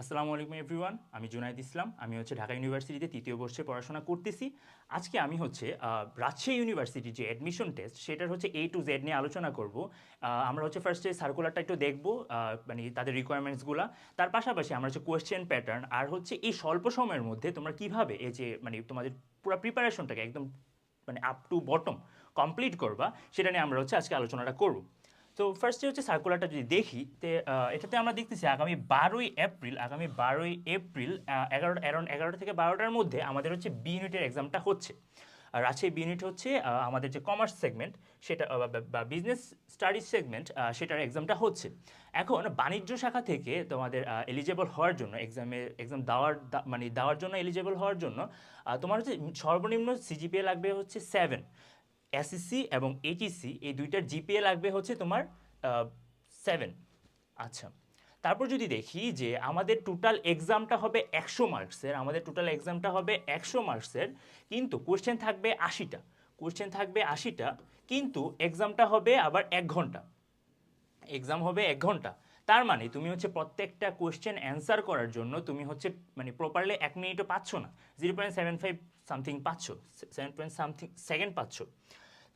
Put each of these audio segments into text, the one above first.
আসসালামু আলাইকুম এভরিওয়ান আমি জুনাইদ ইসলাম। আমি হচ্ছে ঢাকা ইউনিভার্সিটিতে তৃতীয় বর্ষে পড়াশোনা করতেছি। আজকে আমি হচ্ছে রাজশাহী ইউনিভার্সিটির যে অ্যাডমিশন টেস্ট সেটার হচ্ছে এ টু জেড নিয়ে আলোচনা করব। আমরা হচ্ছে ফার্স্টে সার্কুলারটা একটু দেখব মানে তাদের রিকোয়ারমেন্টসগুলো তার পাশাপাশি আমরা হচ্ছে কোয়েশ্চেন প্যাটার্ন আর হচ্ছে এই স্বল্প সময়ের মধ্যে তোমরা কীভাবে এই যে মানে তোমাদের পুরো প্রিপারেশনটাকে একদম মানে আপ টু বটম কমপ্লিট করবা, সেটা নিয়ে আমরা হচ্ছে আজকে আলোচনাটা করব। তো ফার্স্টে হচ্ছে সার্কুলারটা যদি দেখি, তে এটাতে আমরা দেখতেছি আগামী বারোই এপ্রিল, আগামী বারোই এপ্রিল এগারোটা অ্যারাউন্ড এগারোটা থেকে বারোটার মধ্যে আমাদের হচ্ছে বি ইউনিটের এক্সামটা হচ্ছে। আর রাজশাহী বি ইউনিট হচ্ছে আমাদের যে কমার্স সেগমেন্ট সেটা বা- বিজনেস স্টাডিজ সেগমেন্ট সেটার এক্সামটা হচ্ছে। এখন বাণিজ্য শাখা থেকে তোমাদের এলিজেবল হওয়ার জন্য এক্সামে এক্সাম দেওয়ার মানে দেওয়ার জন্য এলিজেবল হওয়ার জন্য তোমার হচ্ছে সর্বনিম্ন সিজিপিএ লাগবে হচ্ছে সেভেন এসএসসি এবং এইচএসসি এই দুইটার জিপিএ লাগবে হচ্ছে তোমার সেভেন আচ্ছা তারপর যদি দেখি যে আমাদের টোটাল এক্সামটা হবে একশো মার্কসের আমাদের টোটাল এক্সামটা হবে একশো মার্কসের কিন্তু কোশ্চেন থাকবে আশিটা। কোশ্চেন থাকবে আশিটা, কিন্তু এক্সামটা হবে আবার এক ঘণ্টা। এক্সাম হবে এক ঘণ্টা। তার মানে তুমি হচ্ছে প্রত্যেকটা কোয়েশ্চেন অ্যান্সার করার জন্য তুমি হচ্ছে মানে প্রপারলি এক মিনিটও পাচ্ছ না। Zero point seven five something পাচ্ছ সেভেন পয়েন্ট সামথিং সেকেন্ড পাচ্ছ।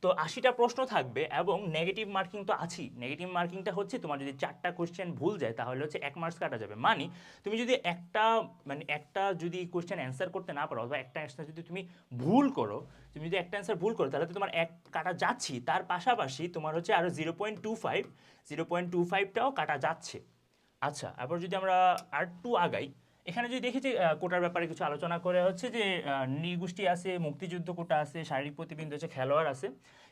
তো আশিটা প্রশ্ন থাকবে এবং নেগেটিভ মার্কিং তো আছেই। নেগেটিভ মার্কিংটা হচ্ছে তোমার যদি চারটা কোয়েশ্চেন ভুল যায়, তাহলে হচ্ছে এক মার্কস কাটা যাবে। মানে তুমি যদি একটা মানে একটা যদি কোয়েশ্চেন অ্যান্সার করতে না পারো অথবা একটা অ্যান্সার যদি তুমি ভুল করো, তুমি যদি একটা অ্যান্সার ভুল করো, তাহলে তো তোমার এক কাটা যাচ্ছি তার পাশাপাশি তোমার হচ্ছে আরও zero point two five zero point two ফাইভটাও কাটা যাচ্ছে। আচ্ছা এরপর যদি আমরা আর টু আগাই এখানে যদি দেখি যে কোটার ব্যাপারে কিছু আলোচনা করে হচ্ছে যে নৃগোষ্ঠী আছে, মুক্তিযুদ্ধ কোটা আছে, শারীরিক প্রতিবিন্দ আছে, খেলোয়াড় আছে।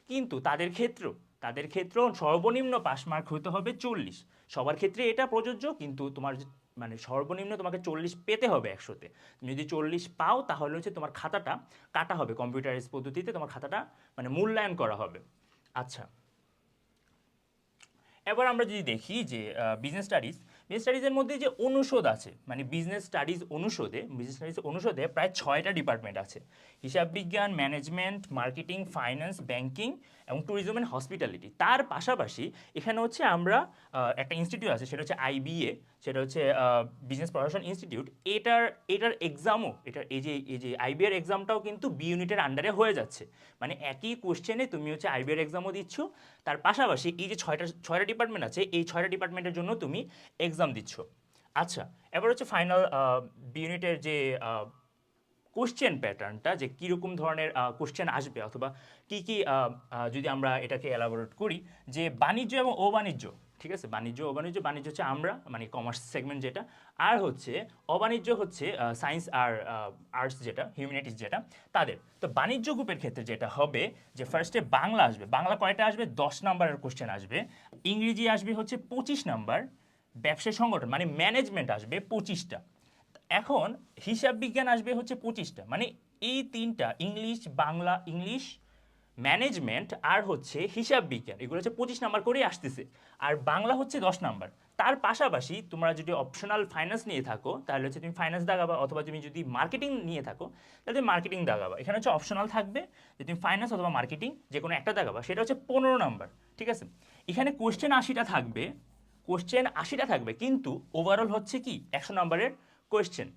কিন্তু তাদের ক্ষেত্র, তাদের ক্ষেত্রেও সর্বনিম্ন পাস মার্ক হতে হবে চল্লিশ। সবার ক্ষেত্রে এটা প্রযোজ্য, কিন্তু তোমার মানে সর্বনিম্ন তোমাকে চল্লিশ পেতে হবে একশোতে। তুমি যদি চল্লিশ পাও, তাহলে হচ্ছে তোমার খাতাটা কাটা হবে কম্পিউটারাইজ পদ্ধতিতে তোমার খাতাটা মানে মূল্যায়ন করা হবে। আচ্ছা। এবার আমরা যদি দেখি যে বিজনেস স্টাডিজ বিজনেস স্টাডিজের মধ্যে যে অনুষদ আছে মানে বিজনেস স্টাডিজ অনুষদে বিজনেস স্টাডিজ অনুষদে প্রায় ছয়টা ডিপার্টমেন্ট আছে। হিসাব বিজ্ঞান ম্যানেজমেন্ট মার্কেটিং ফাইন্যান্স ব্যাংকিং এবং ট্যুরিজম অ্যান্ড হসপিটালিটি তার পাশাপাশি এখানে হচ্ছে আমরা একটা ইনস্টিটিউট আছে, সেটা হচ্ছে আইবিএ সেটা হচ্ছে বিজনেস প্রশাসন ইনস্টিটিউট এটার এটার এক্সামও এটার এই যে এই যে আইবিএর এক্সামটাও কিন্তু বি ইউনিটের আন্ডারে হয়ে যাচ্ছে। মানে একই কোশ্চেনে তুমি হচ্ছে আইবিএর এক্সামও দিচ্ছ, তার পাশাপাশি এই যে ছয়টা ছয়টা ডিপার্টমেন্ট আছে, এই ছয়টা ডিপার্টমেন্টের জন্য তুমি এক্সাম দিচ্ছ। আচ্ছা এবার হচ্ছে ফাইনাল বি ইউনিটের যে কোশ্চেন প্যাটার্নটা যে কীরকম ধরনের কোশ্চেন আসবে, অথবা কি কি যদি আমরা এটাকে এলাবোরেট করি, যে বাণিজ্য এবং অবাণিজ্য ঠিক আছে? বাণিজ্য, অবাণিজ্য, বাণিজ্য হচ্ছে আমরা মানে কমার্স সেগমেন্ট যেটা। আর হচ্ছে, অবাণিজ্য হচ্ছে সায়েন্স আর আর্টস যেটা হিউম্যানিটিস যেটা, তাদের। তো বাণিজ্য গ্রুপের ক্ষেত্রে যেটা হবে, যে ফার্স্টে বাংলা আসবে। বাংলা কয়টা আসবে? দশ নাম্বারের কোশ্চেন আসবে। ইংরেজি আসবে হচ্ছে পঁচিশ নাম্বার। ব্যবসা সংগঠন মানে ম্যানেজমেন্ট আসবে পঁচিশটা। এখন হিসাব বিজ্ঞান আসবে হচ্ছে পঁচিশটা। মানে এই তিনটা, ইংলিশ, বাংলা, ইংলিশ ম্যানেজমেন্ট আর হচ্ছে হিসাব বিজ্ঞান, এগুলো হচ্ছে পঁচিশ নাম্বার করেই আসতেছে। আর বাংলা হচ্ছে দশ নাম্বার। তার পাশাপাশি তোমরা যদি অপশনাল ফাইন্যান্স নিয়ে থাকো, তাহলে হচ্ছে তুমি ফাইন্যান্স দাগাবা, অথবা তুমি যদি মার্কেটিং নিয়ে থাকো, তাহলে তুমি মার্কেটিং দাগাবা। এখানে হচ্ছে অপশনাল থাকবে যে তুমি ফাইন্যান্স অথবা মার্কেটিং যে কোনো একটা দাগাবা, সেটা হচ্ছে পনেরো নাম্বার, ঠিক আছে? এখানে কোশ্চেন আশিটা থাকবে কোশ্চেন আশিটা থাকবে, কিন্তু ওভারঅল হচ্ছে কি? একশো নাম্বারের কোয়েশ্চেন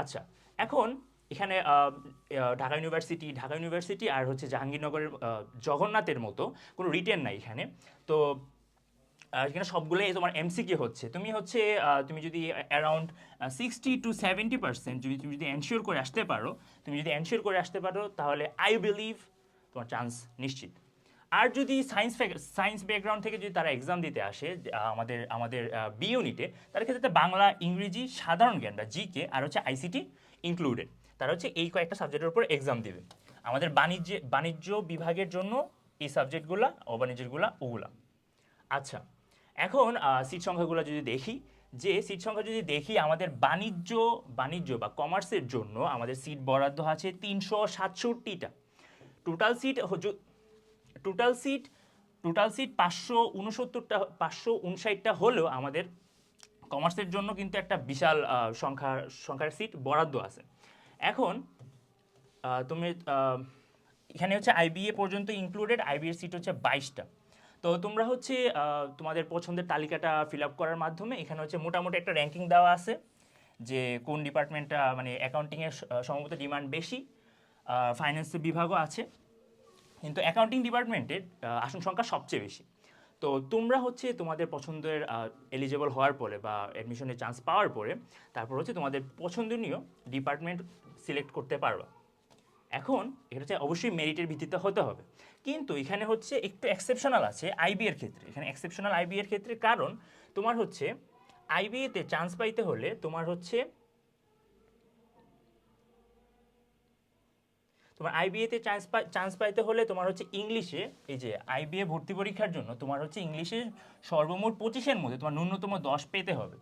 আচ্ছা এখন এখানে ঢাকা ইউনিভার্সিটি ঢাকা ইউনিভার্সিটি আর হচ্ছে জাহাঙ্গীরনগরের জগন্নাথের মতো কোনো রিটেন নাই এখানে। তো এখানে সবগুলোই তোমার এমসিকিউ হচ্ছে। তুমি হচ্ছে তুমি যদি around sixty to seventy percent যদি তুমি যদি এনশিওর করে আসতে পারো, তুমি যদি এনশিওর করে আসতে পারো, তাহলে আই বিলিভ তোমার চান্স নিশ্চিত। আর যদি সায়েন্স সায়েন্স ব্যাকগ্রাউন্ড থেকে যদি তারা এক্সাম দিতে আসে আমাদের আমাদের বি ইউনিটে তার ক্ষেত্রে বাংলা, ইংরেজি, সাধারণ জ্ঞানটা জিকে আর হচ্ছে আইসিটি ইনক্লুডেড তারা হচ্ছে এই কয়েকটা সাবজেক্টের উপর এক্সাম দেবে। আমাদের বাণিজ্য বাণিজ্য বিভাগের জন্য এই সাবজেক্টগুলা অবাণিজ্যগুলা ওগুলা। আচ্ছা এখন সিট সংখ্যাগুলো যদি দেখি যে সিট সংখ্যা যদি দেখি আমাদের বাণিজ্য বাণিজ্য বা কমার্সের জন্য আমাদের সিট বরাদ্দ আছে তিনশো সাতষট্টিটা। Total seat total seat total seat পাঁচশো উনসত্তরটা পাঁচশো উনষাটটা হলেও আমাদের কমার্সের জন্য কিন্তু একটা বিশাল আহ, সংখ্যার সংখ্যার সিট বরাদ্দ আছে। এখন তুমি এখানে হচ্ছে আইবিএ পর্যন্ত ইনক্লুডেড আইবিএর সিট হচ্ছে বাইশটা। তো তোমরা হচ্ছে তোমাদের পছন্দের তালিকাটা ফিল আপ করার মাধ্যমে এখানে হচ্ছে মোটামুটি একটা র্যাঙ্কিং দেওয়া আছে যে কোন ডিপার্টমেন্টটা মানে অ্যাকাউন্টিংয়ের সম্ভবত ডিমান্ড বেশি ফাইন্যান্স বিভাগও আছে। কিন্তু অ্যাকাউন্টিং ডিপার্টমেন্টের আসন সংখ্যা সবচেয়ে বেশি। তো তোমরা হচ্ছে তোমাদের পছন্দের এলিজেবল হওয়ার পরে বা অ্যাডমিশনের চান্স পাওয়ার পরে, তারপর হচ্ছে তোমাদের পছন্দনীয় ডিপার্টমেন্ট সিলেক্ট করতে পারবা। এখন এটা হচ্ছে অবশ্যই মেরিটের ভিত্তিতে হতে হবে। কিন্তু এখানে হচ্ছে একটু এক্সেপশনাল আছে আইবি এর ক্ষেত্রে। এখানে এক্সেপশনাল আইবি এর ক্ষেত্রে কারণ তোমার হচ্ছে আইবিএতে চান্স পাইতে হলে তোমার হচ্ছে তোমার আইবিএতে চান্স পাই চান্স পাইতে হলে তোমার হচ্ছে ইংলিশে এই যে আইবিএ ভর্তি পরীক্ষার জন্য তোমার হচ্ছে ইংলিশে সর্বমোট পঁচিশের মধ্যে তোমার ন্যূনতম দশ পেতে হবে।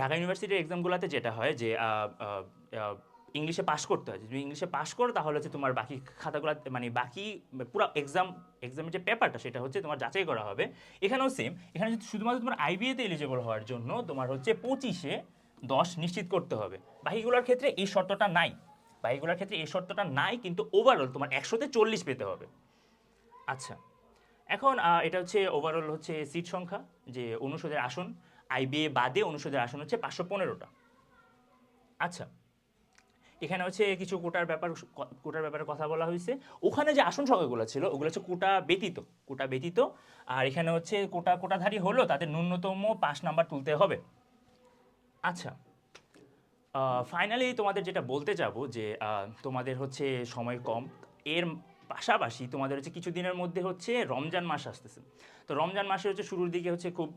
ঢাকা ইউনিভার্সিটির এক্সামগুলোতে যেটা হয় যে ইংলিশে পাশ করতে হয়। যদি ইংলিশে পাশ করো, তাহলে হচ্ছে তোমার বাকি খাতাগুলো মানে বাকি পুরো এক্সাম এক্সামের যে পেপারটা সেটা হচ্ছে তোমার যাচাই করা হবে। এখানেও সেম এখানে যদি শুধুমাত্র তোমার আইবিএতে এলিজেবল হওয়ার জন্য তোমার হচ্ছে পঁচিশে দশ নিশ্চিত করতে হবে। বাকিগুলোর ক্ষেত্রে এই শর্তটা নাই। বাকিগুলোর ক্ষেত্রে এই শর্তটা নাই, কিন্তু ওভারঅল তোমার একশোতে চল্লিশ পেতে হবে। আচ্ছা এখন এটা হচ্ছে ওভারঅল হচ্ছে সিট সংখ্যা, যে অনুষদের আসন। আইবিএ বাদে অনুষদের আসন হচ্ছে পাঁচশো পনেরোটা। আচ্ছা এখানে হচ্ছে কিছু কোটার ব্যাপার, কোটার ব্যাপারে কথা বলা হয়েছে। ওখানে যে আসন সংখ্যাগুলো ছিল, ওগুলো হচ্ছে কোটা ব্যতীত কোটা ব্যতীত। আর এখানে হচ্ছে কোটা, কোটাধারী হলো, তাদের ন্যূনতম পাঁচ নাম্বার তুলতে হবে। আচ্ছা ফাইনালি তোমাদের যেটা বলতে যাব যে তোমাদের হচ্ছে সময় কম, এর পাশাপাশি তোমাদের হচ্ছে কিছু দিনের মধ্যে হচ্ছে রমজান মাস আসতেছে। তো রমজান মাসে হচ্ছে শুরুর দিকে হচ্ছে খুব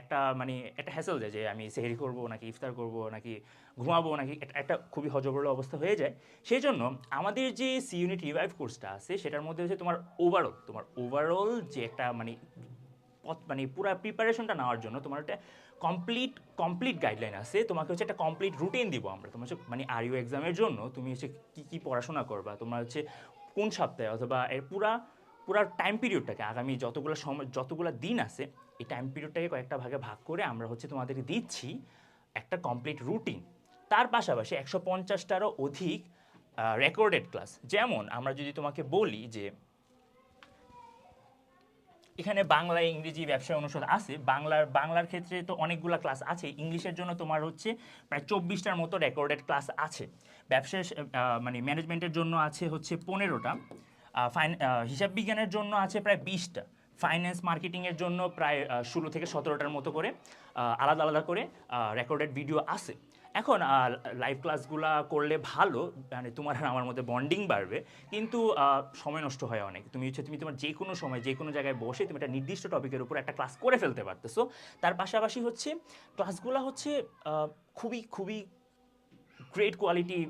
একটা মানে একটা হ্যাসেল যায় যে আমি সেহরি করব, নাকি ইফতার করব, নাকি ঘুমাবো, নাকি একটা খুবই হজবরল অবস্থা হয়ে যায়। সেই জন্য আমাদের যে সি ইউনিট রিভাইভ কোর্সটা আছে, সেটার মধ্যে হচ্ছে তোমার ওভারঅল তোমার ওভারঅল যে একটা মানে পথ মানে পুরো প্রিপারেশনটা নেওয়ার জন্য তোমার একটা কমপ্লিট কমপ্লিট গাইডলাইন আছে। তোমাকে হচ্ছে একটা কমপ্লিট রুটিন দিব আমরা। তোমার হচ্ছে মানে আর ইউ এক্সামের জন্য তুমি হচ্ছে কী কী পড়াশোনা করবা? তোমার হচ্ছে কোন সপ্তাহে? অথবা এর পুরা পুরা টাইম পিরিয়ডটাকে আগামী যতগুলো সময় যতগুলো দিন আছে, এই টাইম পিরিয়ডটাকে কয়েকটা ভাগে ভাগ করে আমরা হচ্ছে তোমাদেরকে দিচ্ছি একটা কমপ্লিট রুটিন তার পাশাপাশি একশো পঞ্চাশটারও অধিক রেকর্ডেড ক্লাস যেমন আমরা যদি তোমাকে বলি যে এখানে বাংলা ইংরেজি ব্যবসায় অনুষদ আছে। বাংলার বাংলার ক্ষেত্রে তো অনেকগুলো ক্লাস আছে। ইংলিশের জন্য তোমার হচ্ছে প্রায় চব্বিশটার মতো রেকর্ডেড ক্লাস আছে। ব্যবসায় মানে ম্যানেজমেন্টের জন্য আছে হচ্ছে পনেরোটা। ফাইন হিসাব বিজ্ঞানের জন্য আছে প্রায় বিশটা। ফাইন্যান্স মার্কেটিংয়ের জন্য প্রায় ষোলো থেকে সতেরোটার মতো করে আলাদা আলাদা করে রেকর্ডেড ভিডিও আছে। এখন লাইভ ক্লাসগুলা করলে ভালো মানে তোমার আর আমার মধ্যে বন্ডিং বাড়বে, কিন্তু সময় নষ্ট হয় অনেক। তুমি হচ্ছে, তুমি তোমার যে কোনো সময় যে কোনো জায়গায় বসে তুমি একটা নির্দিষ্ট টপিকের উপর একটা ক্লাস করে ফেলতে পারতেছো তার পাশাপাশি হচ্ছে ক্লাসগুলা হচ্ছে খুবই খুবই গ্রেট কোয়ালিটি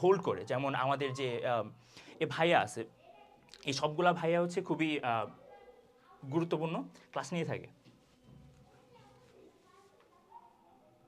হোল্ড করে। যেমন আমাদের যে এ ভাইয়া আছে, এই সবগুলা ভাইয়া হচ্ছে খুবই গুরুত্বপূর্ণ ক্লাস নিয়ে থাকে।